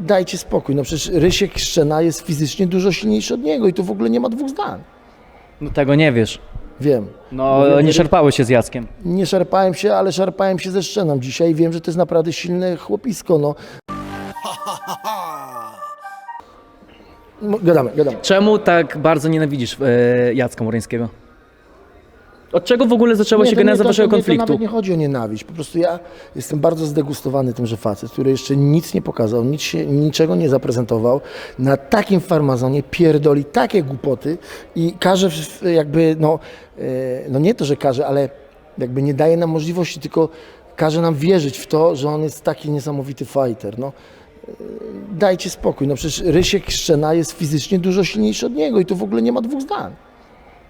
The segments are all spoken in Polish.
Dajcie spokój, no przecież Rysiek Szczena jest fizycznie dużo silniejszy od niego i tu w ogóle nie ma dwóch zdań. No tego nie wiesz. Wiem. No Mówię, nie szarpałeś się z Jackiem. Nie szarpałem się, ale szarpałem się ze Szczeną dzisiaj i wiem, że to jest naprawdę silne chłopisko, no. No, Gadamy, gadamy. Czemu tak bardzo nienawidzisz e, Jacka Murańskiego? Od czego w ogóle zaczęła się to geneza to- waszego To konfliktu? nawet nie chodzi o nienawiść. Po prostu ja jestem bardzo zdegustowany tymże facet, który jeszcze nic nie pokazał, nic się, niczego nie zaprezentował. Na takim farmazonie pierdoli takie głupoty i każe jakby, no, e, no nie to, że każe, ale jakby nie daje nam możliwości, tylko każe nam wierzyć w to, że on jest taki niesamowity fighter. No. E, Dajcie spokój, no przecież Rysiek Szczena jest fizycznie dużo silniejszy od niego i tu w ogóle nie ma dwóch zdań.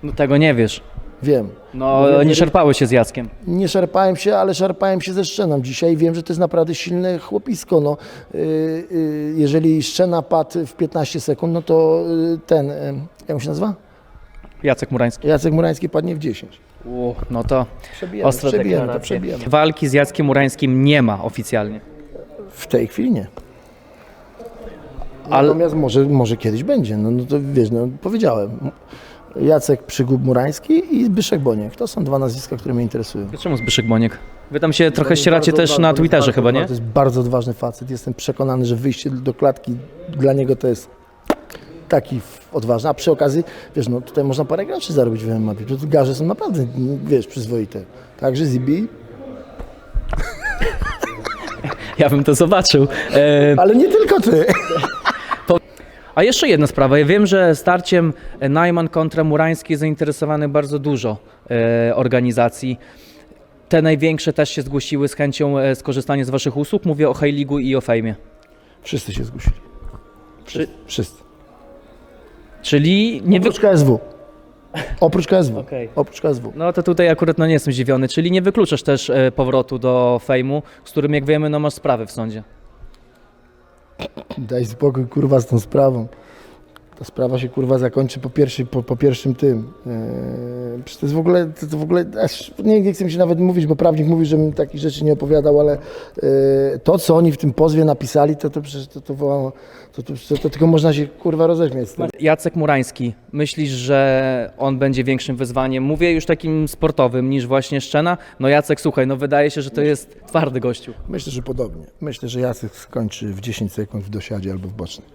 No tego nie wiesz. Wiem. No Mówię, nie szarpałeś się z Jackiem. Nie szarpałem się, ale szarpałem się ze Szczeną dzisiaj wiem, że to jest naprawdę silne chłopisko. No, yy, yy, jeżeli Szczena padł w 15 sekund, no to yy, ten, yy, jak on się nazywa? Jacek Murański. Jacek Murański padnie w 10. U, no to Przebijemy, ostre przebijemy, to deklaracje. przebijemy. Walki z Jackiem Murańskim nie ma oficjalnie. W tej chwili nie. Ale- Natomiast może, może kiedyś będzie. No, no to wiesz, no, powiedziałem. Jacek Przygub Murański i Zbyszek Boniek. To są dwa nazwiska, które mnie interesują. Czemu Zbyszek Boniek? Wy tam się trochę ścieracie też na Twitterze chyba, nie? To jest bardzo odważny facet. Jestem przekonany, że wyjście do klatki dla niego to jest taki odważny. A przy okazji, wiesz, no tutaj można parę graczy zarobić w MMA. Tu garze są naprawdę, wiesz, przyzwoite. Także Zibi, Ja bym to zobaczył. E, ale nie tylko ty. A jeszcze jedna sprawa. Ja wiem, że starciem Najman kontra Murański jest zainteresowanych bardzo dużo e, organizacji. Te największe też się zgłosiły z chęcią e, skorzystania z Waszych usług. Mówię o League'u i o Fejmie. Wszyscy się zgłosili. Czy, Wszyscy. czyli nie. Oprócz KSW. Oprócz KSW. Okej. Oprócz KSW. No to tutaj akurat no, nie jestem zdziwiony. Czyli nie wykluczasz też e, powrotu do Fejmu, z którym jak wiemy no, masz sprawy w sądzie. Daj spokój, kurwa, z tą sprawą. Ta sprawa się, kurwa, zakończy po, pierwszy, po, po pierwszym tym. To jest w ogóle, to, to w ogóle, aż nie, nie chcę mi się nawet mówić, bo prawnik mówi, żebym takich rzeczy nie opowiadał, ale eee, to, co oni w tym pozwie napisali, to, to przecież to, to, wołało- to, to, to, to tylko można się, kurwa, roześmiać z tym. Jacek Murański, myślisz, że on będzie większym wyzwaniem? Mówię już takim sportowym niż właśnie Szczena. No Jacek, słuchaj, no wydaje się, że to jest twardy gościu. Myślę, że podobnie. Myślę, że Jacek skończy w 10 sekund w dosiadzie albo w bocznej.